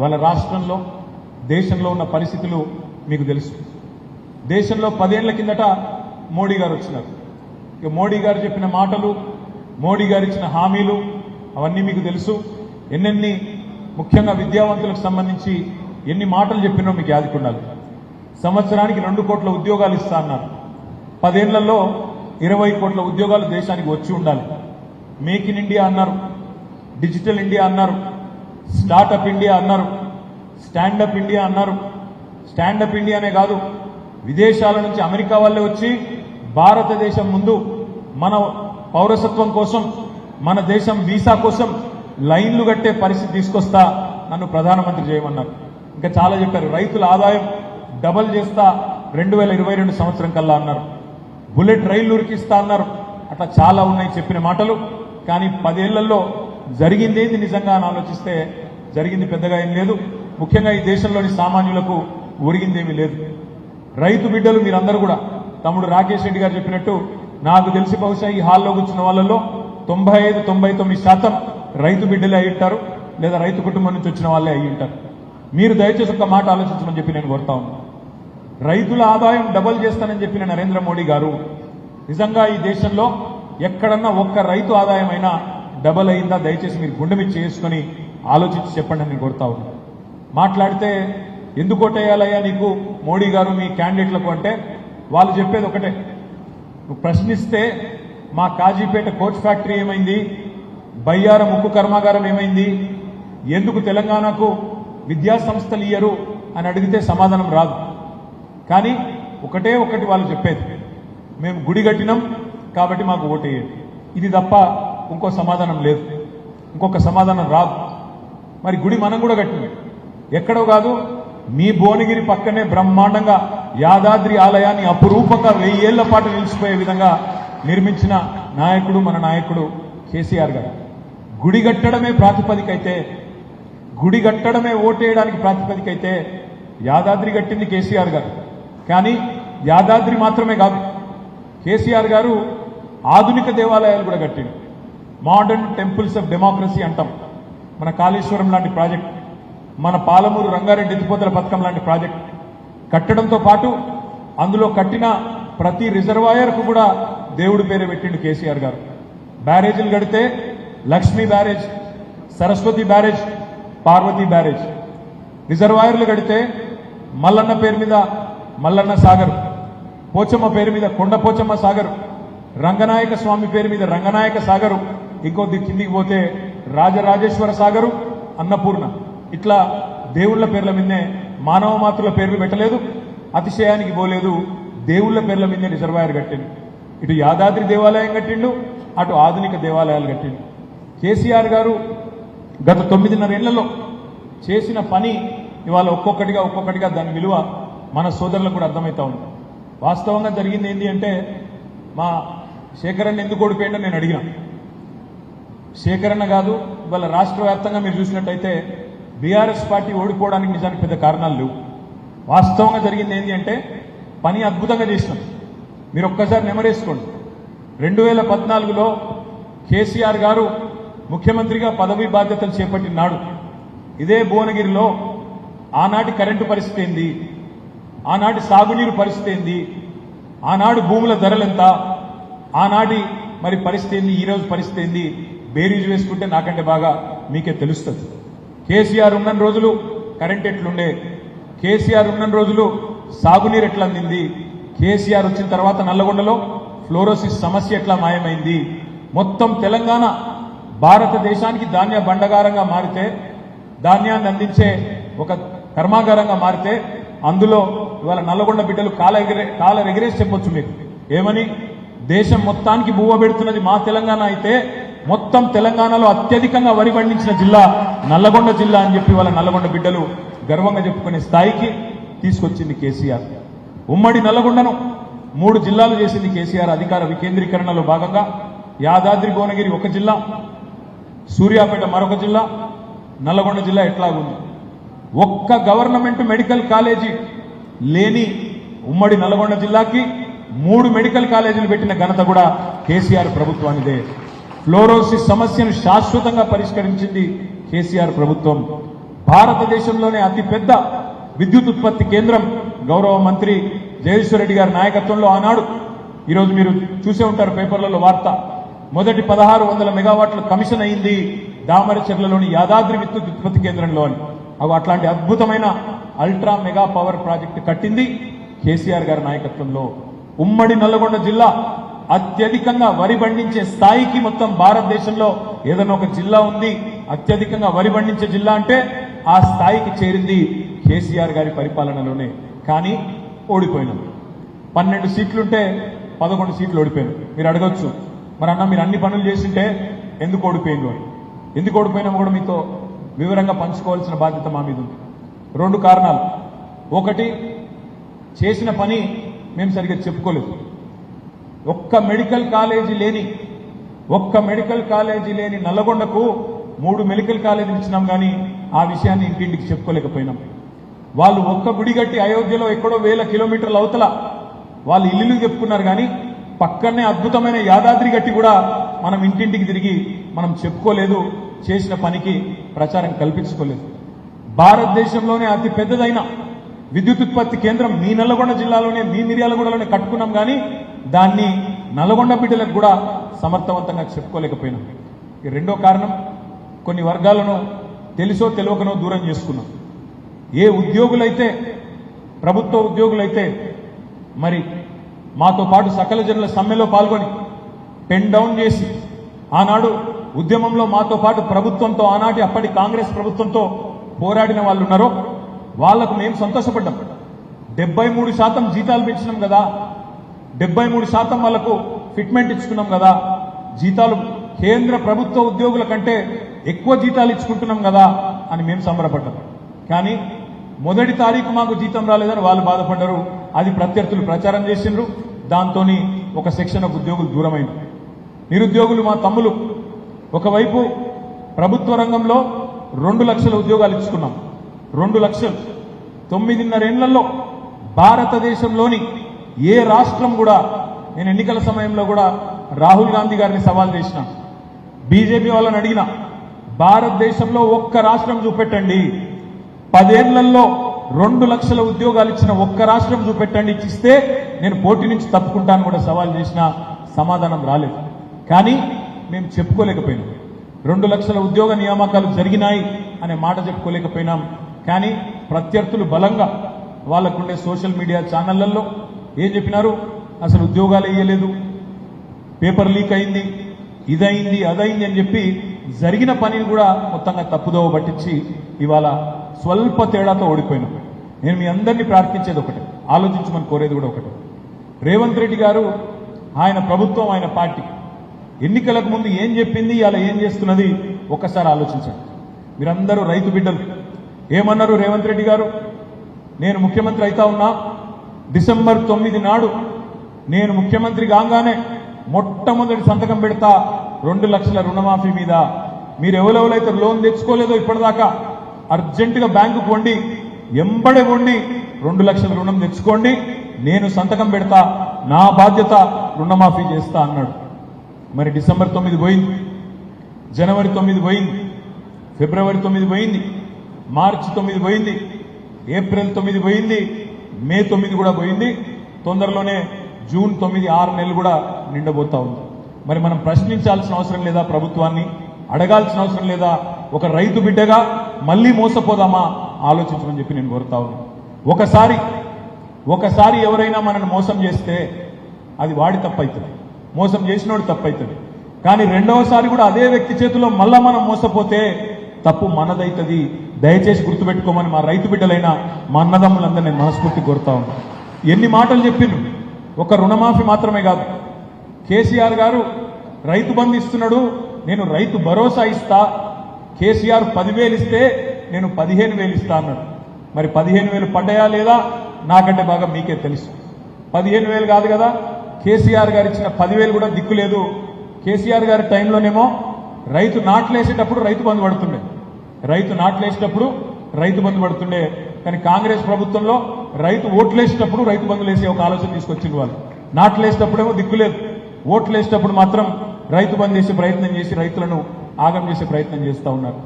వాళ్ళ రాష్ట్రంలో దేశంలో ఉన్న పరిస్థితులు మీకు తెలుసు. దేశంలో పదేళ్ళ కిందట మోడీ గారు వచ్చినారు. ఇక మోడీ గారు చెప్పిన మాటలు మోడీ గారు ఇచ్చిన హామీలు అవన్నీ మీకు తెలుసు. ఎన్నెన్ని ముఖ్యంగా విద్యావంతులకు సంబంధించి ఎన్ని మాటలు చెప్పినో మీకు యాదుకున్నారు సంవత్సరానికి రెండు కోట్ల ఉద్యోగాలు ఇస్తా అన్నారు. పదేళ్ళలో ఇరవై కోట్ల ఉద్యోగాలు దేశానికి వచ్చి ఉండాలి. మేక్ ఇన్ ఇండియా అన్నారు. డిజిటల్ ఇండియా అన్నారు. స్టార్టప్ ఇండియా అన్నారు. స్టాండప్ ఇండియా అన్నారు. స్టాండప్ ఇండియానే కాదు విదేశాల నుంచి అమెరికా వాళ్ళే వచ్చి భారతదేశం ముందు మన పౌరసత్వం కోసం మన దేశం వీసా కోసం లైన్లు కట్టే పరిస్థితి తీసుకొస్తా నన్ను ప్రధానమంత్రి చేయమన్నారు. ఇంకా చాలా చెప్పారు రైతుల ఆదాయం డబల్ చేస్తా రెండు వేల ఇరవై రెండు సంవత్సరం కల్లా అన్నారు. బుల్లెట్ రైళ్ళు ఉరికిస్తా అన్నారు. అట్లా చాలా ఉన్నాయి చెప్పిన మాటలు. కానీ పదేళ్ళలో జరిగిందేంది నిజంగా అని ఆలోచిస్తే జరిగింది పెద్దగా ఏం లేదు. ముఖ్యంగా ఈ దేశంలోని సామాన్యులకు ఒరిగిందేమీ లేదు. రైతు బిడ్డలు మీరందరూ కూడా తమ్ముడు రాకేష్ రెడ్డి గారు చెప్పినట్టు నాకు తెలిసి బహుశా ఈ హాల్లో కూర్చున్న వాళ్ళలో తొంభై ఐదు తొంభై తొమ్మిది శాతం రైతు బిడ్డలే అయి ఉంటారు లేదా రైతు కుటుంబం నుంచి వచ్చిన వాళ్ళే అయి ఉంటారు. మీరు దయచేసి ఒక మాట ఆలోచించమని చెప్పి నేను కోరుతా ఉన్నాను రైతుల ఆదాయం డబల్ చేస్తానని చెప్పిన నరేంద్ర మోడీ గారు నిజంగా ఈ దేశంలో ఎక్కడన్నా ఒక్క రైతు ఆదాయం అయినా డబల్ అయిందా? దయచేసి మీరు గుండె మీద చేసుకొని ఆలోచించి చెప్పండి అని నేను కోరుతా ఉన్నా. మాట్లాడితే ఎందుకు ఓటేయాలయ్యా నీకు? మోడీ గారు మీ క్యాండిడేట్లకు అంటే వాళ్ళు చెప్పేది ఒకటే. నువ్వు ప్రశ్నిస్తే మా కాజీపేట కోచ్ ఫ్యాక్టరీ ఏమైంది? బయ్యారం ఉక్కు కర్మాగారం ఏమైంది? ఎందుకు తెలంగాణకు విద్యా సంస్థలు ఇయ్యరు అని అడిగితే సమాధానం రాదు. కానీ ఒకటే ఒకటి వాళ్ళు చెప్పేది. మేము గుడి కట్టినాం కాబట్టి మాకు ఓటేయండి ఇది తప్ప ఇంకో సమాధానం లేదు. ఇంకొక సమాధానం రాదు. మరి గుడి మనం కూడా కట్టింది. ఎక్కడో కాదు మీ భువనగిరి పక్కనే బ్రహ్మాండంగా యాదాద్రి ఆలయాన్ని అపురూపంగా వెయ్యేళ్ళ పాటు నిలిచిపోయే విధంగా నిర్మించిన నాయకుడు మన నాయకుడు కేసీఆర్ గారు. గుడి కట్టడమే ప్రాతిపదిక అయితే గుడి కట్టడమే ఓటేయడానికి ప్రాతిపదిక అయితే యాదాద్రి కట్టింది కేసీఆర్ గారు. కానీ యాదాద్రి మాత్రమే కాదు కేసీఆర్ గారు ఆధునిక దేవాలయాలు కూడా కట్టింది మోడర్న్ టెంపుల్స్ ఆఫ్ డెమోక్రసీ అంటాం. మన కాళేశ్వరం లాంటి ప్రాజెక్ట్ మన పాలమూరు రంగారెడ్డి ఎత్తిపోతల పథకం లాంటి ప్రాజెక్ట్ కట్టడంతో పాటు అందులో కట్టిన ప్రతి రిజర్వాయర్కు కూడా దేవుడి పేరు పెట్టిండు కేసీఆర్ గారు. బ్యారేజీలు కడితే Lakshmi barrage Saraswati barrage Parvati barrage. రిజర్వాయర్లు కడితే మల్లన్న పేరు మీద మల్లన్న సాగర్ పోచమ్మ పేరు మీద కొండ పోచమ్మ సాగర్ రంగనాయక స్వామి పేరు మీద రంగనాయక సాగరు ఇంకొద్ది కిందికి పోతే రాజరాజేశ్వర సాగరు అన్నపూర్ణ. ఇట్లా దేవుళ్ళ పేర్ల మీదనే మానవ మాతృల పేర్లు పెట్టలేదు అతిశయానికి పోలేదు దేవుళ్ళ పేర్ల మీదనే రిజర్వాయర్ కట్టిండు. ఇటు యాదాద్రి దేవాలయం కట్టిండు అటు ఆధునిక దేవాలయాలు కట్టిండు. కేసీఆర్ గారు గత తొమ్మిదిన్నరేళ్ళలో చేసిన పని ఇవాళ ఒక్కొక్కటిగా ఒక్కొక్కటిగా దాని విలువ మన సోదరులకు కూడా అర్థమవుతా ఉంది. వాస్తవంగా జరిగింది ఏంటి అంటే మా శేఖరన్ ఎందుకు ఓడిపోయిండో నేను అడిగాను. సేకరణ కాదు ఇవాళ రాష్ట్ర వ్యాప్తంగా మీరు చూసినట్టయితే బీఆర్ఎస్ పార్టీ ఓడిపోవడానికి నిజానికి పెద్ద కారణాలు లేవు. వాస్తవంగా జరిగింది ఏంటి అంటే పని అద్భుతంగా చేసినాం. మీరు ఒక్కసారి నెమరేసుకోండి. రెండు వేల పద్నాలుగులో కేసీఆర్ గారు ముఖ్యమంత్రిగా పదవి బాధ్యతలు చేపట్టిన నాడు ఇదే భువనగిరిలో ఆనాటి కరెంటు పరిస్థితి ఏంది? ఆనాటి సాగునీరు పరిస్థితి ఏంది? ఆనాడు భూముల ధరలెంత ఆనాటి మరి పరిస్థితి ఏంది? ఈ రోజు పరిస్థితి ఏంది? బేరీజ్ వేసుకుంటే నాకంటే బాగా మీకే తెలుస్తుంది. కేసీఆర్ ఉన్న రోజులు కరెంట్ ఎట్లుండే? కేసీఆర్ ఉన్న రోజులు సాగునీరు ఎట్లా అందింది కేసీఆర్ వచ్చిన తర్వాత నల్లగొండలో ఫ్లోరోసిస్ సమస్య ఎట్లా మాయమైంది? మొత్తం తెలంగాణ భారతదేశానికి ధాన్య బండగారంగా మారితే ధాన్యాన్ని అందించే ఒక కర్మాగారంగా మారితే అందులో ఇవాళ నల్లగొండ బిడ్డలు కాల ఎగిరే కాల ఎగిరేసి చెప్పొచ్చు మీకు. ఏమని? దేశం మొత్తానికి బువ్వ పెడుతున్నది మా తెలంగాణ అయితే మొత్తం తెలంగాణలో అత్యధికంగా వరి పండించిన జిల్లా నల్లగొండ జిల్లా అని చెప్పి వాళ్ళ నల్లగొండ బిడ్డలు గర్వంగా చెప్పుకునే స్థాయికి తీసుకొచ్చింది కేసీఆర్. ఉమ్మడి నల్లగొండను మూడు జిల్లాలు చేసింది కేసీఆర్ అధికార వికేంద్రీకరణలో భాగంగా. యాదాద్రి భువనగిరి ఒక జిల్లా సూర్యాపేట మరొక జిల్లా నల్లగొండ జిల్లా ఎట్లాగుంది? ఒక్క గవర్నమెంట్ మెడికల్ కాలేజీ లేని ఉమ్మడి నల్గొండ జిల్లాకి మూడు మెడికల్ కాలేజీలు పెట్టిన ఘనత కూడా కేసీఆర్ ప్రభుత్వానిదే. ఫ్లోరోసిస్ సమస్యను శాశ్వతంగా పరిష్కరించింది కేసీఆర్ ప్రభుత్వం. భారతదేశంలోనే అతిపెద్ద విద్యుత్ ఉత్పత్తి కేంద్రం గౌరవ మంత్రి జగదీశ్వర్ రెడ్డి గారి నాయకత్వంలో ఆనాడు. ఈరోజు మీరు చూసే ఉంటారు పేపర్లలో వార్త. మొదటి పదహారు వందల మెగావాట్ల కమిషన్ అయింది దామరచెర్లలోని యాదాద్రి విద్యుత్ ఉత్పత్తి కేంద్రంలో అని. అవి అట్లాంటి అద్భుతమైన అల్ట్రా మెగా పవర్ ప్రాజెక్టు కట్టింది కేసీఆర్ గారి నాయకత్వంలో. ఉమ్మడి నల్లగొండ జిల్లా అత్యధికంగా వరి పండించే స్థాయికి మొత్తం భారతదేశంలో ఏదైనా ఒక జిల్లా ఉంది అత్యధికంగా వరి పండించే జిల్లా అంటే ఆ స్థాయికి చేరింది కేసీఆర్ గారి పరిపాలనలోనే. కానీ ఓడిపోయినాం. పన్నెండు సీట్లుంటే పదకొండు సీట్లు ఓడిపోయాను. మీరు అడగొచ్చు. మరి అన్న మీరు అన్ని పనులు చేసింటే ఎందుకు ఓడిపోయింది అని. ఎందుకు ఓడిపోయినామో కూడా మీతో వివరంగా పంచుకోవాల్సిన బాధ్యత మా మీద ఉంది. రెండు కారణాలు. ఒకటి చేసిన పని మేము సరిగ్గా చెప్పుకోలేదు. ఒక్క మెడికల్ కాలేజీ లేని ఒక్క మెడికల్ కాలేజీ లేని నల్లగొండకు మూడు మెడికల్ కాలేజీలు ఇచ్చినాం కానీ ఆ విషయాన్ని ఇంటింటికి చెప్పుకోలేకపోయినాం. వాళ్ళు ఒక్క గుడి కట్టి అయోధ్యలో ఎక్కడో వేల కిలోమీటర్ల అవతల వాళ్ళు ఇల్లు చెప్పుకున్నారు కానీ పక్కనే అద్భుతమైన యాదాద్రి గట్టి కూడా మనం ఇంటింటికి తిరిగి మనం చెప్పుకోలేదు చేసిన పనికి ప్రచారం కల్పించుకోలేదు. భారతదేశంలోనే అతి పెద్దదైన విద్యుత్ ఉత్పత్తి కేంద్రం మీ నల్లగొండ జిల్లాలోనే మీ మిర్యాలగూడలోనే కట్టుకున్నాం కానీ దాన్ని నల్గొండ బిడ్డలకు కూడా సమర్థవంతంగా చెప్పుకోలేకపోయినాం. ఈ రెండో కారణం కొన్ని వర్గాలను తెలుసో తెలియకనో దూరం చేసుకున్నాం. ఏ ఉద్యోగులైతే ప్రభుత్వ ఉద్యోగులైతే మరి మాతో పాటు సకల జనుల సమ్మెలో పాల్గొని పెన్ డౌన్ చేసి ఆనాడు ఉద్యమంలో మాతో పాటు ప్రభుత్వంతో ఆనాటి అప్పటి కాంగ్రెస్ ప్రభుత్వంతో పోరాడిన వాళ్ళు ఉన్నారో వాళ్ళకు మేము సంతోషపడ్డాం. డెబ్బై మూడు శాతం జీతాలు పెంచినాం కదా డెబ్బై మూడు శాతం వాళ్ళకు ఫిట్మెంట్ ఇచ్చుకున్నాం కదా. జీతాలు కేంద్ర ప్రభుత్వ ఉద్యోగుల కంటే ఎక్కువ జీతాలు ఇచ్చుకుంటున్నాం కదా అని మేము సంబరపడ్డాం. కానీ మొదటి తారీఖు మాకు జీతం రాలేదని వాళ్ళు బాధపడ్డారు. అది ప్రత్యర్థులు ప్రచారం చేసిండ్రు. దాంతో ఒక సెక్షన్ ఆఫ్ ఉద్యోగులు దూరమైంది. నిరుద్యోగులు మా తమ్ములు. ఒకవైపు ప్రభుత్వ రంగంలో రెండు లక్షల ఉద్యోగాలు ఇచ్చుకున్నాం. రెండు లక్షలు. తొమ్మిదిన్నరేళ్ళలో భారతదేశంలోని ఏ రాష్ట్రం కూడా నేను ఎన్నికల సమయంలో కూడా రాహుల్ గాంధీ గారిని సవాల్ చేసిన. బీజేపీ వాళ్ళని అడిగిన భారతదేశంలో ఒక్క రాష్ట్రం చూపెట్టండి. పదేళ్ళలో రెండు లక్షల ఉద్యోగాలు ఇచ్చిన ఒక్క రాష్ట్రం చూపెట్టండి ఇచ్చిస్తే నేను పోటీ నుంచి తప్పుకుంటాను కూడా సవాల్ చేసిన సమాధానం రాలేదు. కానీ మేము చెప్పుకోలేకపోయినాం. రెండు లక్షల ఉద్యోగ నియామకాలు జరిగినాయి అనే మాట చెప్పుకోలేకపోయినాం. కానీ ప్రత్యర్థులు బలంగా వాళ్ళకుండే సోషల్ మీడియా ఛానళ్ళలో ఏం చెప్పినారు? అసలు ఉద్యోగాలు వేయలేదు పేపర్ లీక్ అయింది ఇదైంది అదైంది అని చెప్పి జరిగిన పనిని కూడా మొత్తంగా తప్పుదోవ పట్టించి ఇవాళ స్వల్ప తేడాతో ఓడిపోయినాం. నేను మీ అందరినీ ప్రార్థించేది ఒకటే ఆలోచించమని కోరేది కూడా ఒకటి. రేవంత్ రెడ్డి గారు ఆయన ప్రభుత్వం ఆయన పార్టీ ఎన్నికలకు ముందు ఏం చెప్పింది ఇలా ఏం చేస్తున్నది ఒక్కసారి ఆలోచించండి. మీరందరూ రైతు బిడ్డలు. ఏమన్నారు రేవంత్ రెడ్డి గారు? నేను ముఖ్యమంత్రి అవుతా ఉన్నా డిసెంబర్ తొమ్మిది నాడు నేను ముఖ్యమంత్రి కాగానే మొట్టమొదటి సంతకం పెడతా రెండు లక్షల రుణమాఫీ మీద. మీరు ఎవరెవరైతే లోన్ తెచ్చుకోలేదో ఇప్పటిదాకా అర్జెంటుగా బ్యాంకుకు కొండి ఎంబడే పొండి రెండు లక్షల రుణం తెచ్చుకోండి నేను సంతకం పెడతా నా బాధ్యత రుణమాఫీ చేస్తా అన్నాడు. మరి డిసెంబర్ తొమ్మిది పోయింది జనవరి తొమ్మిది పోయింది ఫిబ్రవరి తొమ్మిది పోయింది మార్చి తొమ్మిది పోయింది ఏప్రిల్ తొమ్మిది పోయింది మే తొమ్మిది కూడా పోయింది. తొందరలోనే జూన్ తొమ్మిది ఆరు నెలలు కూడా నిండబోతా ఉంది. మరి మనం ప్రశ్నించాల్సిన అవసరం లేదా ప్రభుత్వాన్ని? అడగాల్సిన అవసరం లేదా? ఒక రైతు బిడ్డగా మళ్ళీ మోసపోదామా? ఆలోచించమని చెప్పి నేను కోరుతా ఉన్నాను ఒకసారి ఒకసారి ఎవరైనా మనల్ని మోసం చేస్తే అది వాడి తప్పవుతుంది మోసం చేసినోడు తప్పవుతుంది కానీ రెండవసారి కూడా అదే వ్యక్తి చేతిలో మళ్ళా మనం మోసపోతే తప్పు మనదైతుంది. దయచేసి గుర్తుపెట్టుకోమని మా రైతు బిడ్డలైన మా అన్నదమ్ములందరూ నేను మనస్ఫూర్తి కోరుతా ఎన్ని మాటలు చెప్పిండ్రు ఒక రుణమాఫీ మాత్రమే కాదు. కేసీఆర్ గారు రైతు బంధు ఇస్తున్నాడు నేను రైతు భరోసా ఇస్తా. కేసీఆర్ పదివేలు ఇస్తే నేను పదిహేను వేలు ఇస్తా అన్నాడు. మరి పదిహేను వేలు పడ్డాయా లేదా నాకంటే బాగా మీకే తెలుసు. పదిహేను వేలు కాదు కదా కేసీఆర్ గారు ఇచ్చిన పదివేలు కూడా దిక్కులేదు కేసీఆర్ గారి టైంలోనేమో రైతు నాట్లేసేటప్పుడు రైతు బంధు పడుతుండే. రైతు నాట్లేసేటప్పుడు రైతు బంధు పడుతుండే. కానీ కాంగ్రెస్ ప్రభుత్వంలో రైతు ఓట్లేసేటప్పుడు రైతు బంధులు వేసే ఒక ఆలోచన తీసుకొచ్చింది వాళ్ళు. నాట్లేసేటప్పుడేమో దిక్కులేదు ఓట్లేసేటప్పుడు మాత్రం రైతు బంధు చేసే ప్రయత్నం చేసి రైతులను ఆగం చేసే ప్రయత్నం చేస్తూ ఉన్నారు.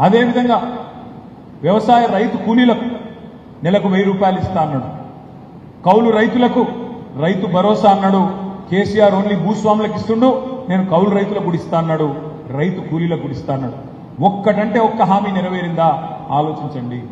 అదేవిధంగా వ్యవసాయ రైతు కూలీలకు నెలకు వెయ్యి రూపాయలు ఇస్తా అన్నాడు. కౌలు రైతులకు రైతు భరోసా అన్నాడు. కేసీఆర్ ఓన్లీ భూస్వాములకు ఇస్తుండు నేను కౌలు రైతులకు కూడా ఇస్తా అన్నాడు. రైతు కూలీలకు కూడా అన్నాడు ఒక్కటంటే ఒక్క హామీ నెరవేరిందా? ఆలోచించండి.